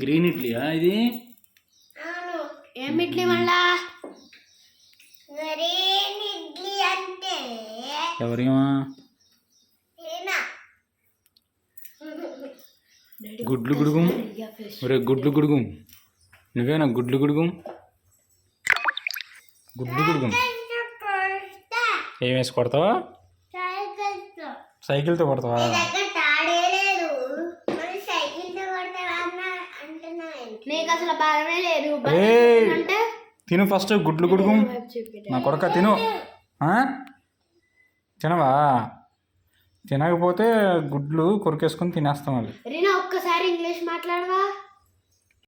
Green ఇడ్లీయా ఇది? అవును. ఏం ఇడ్లీ మళ్ళా? గ్రీన్ ఇడ్లీ అంటే ఎవరేమా? ఏనా గుడ్లు గుడుగుం. ఒరే గుడ్లు గుడుగుం. నువ్వేనా గుడ్లు గుడుగుం? గుడ్లు గుడుగుం. ఏం వేసి కొడతావా? సైకిల్తో. కొడతావా? నీకు అసలు బాగానే లేదు. అంటే తిను ఫస్ట్ గుడ్లు గుడుగుం నా కొడక తిను? తినవా? తినకపోతే గుడ్లు కొరికేసుకొని తినేస్తాం వాళ్ళు. రీనా ఒక్కసారి ఇంగ్లీష్ మాట్లాడవా?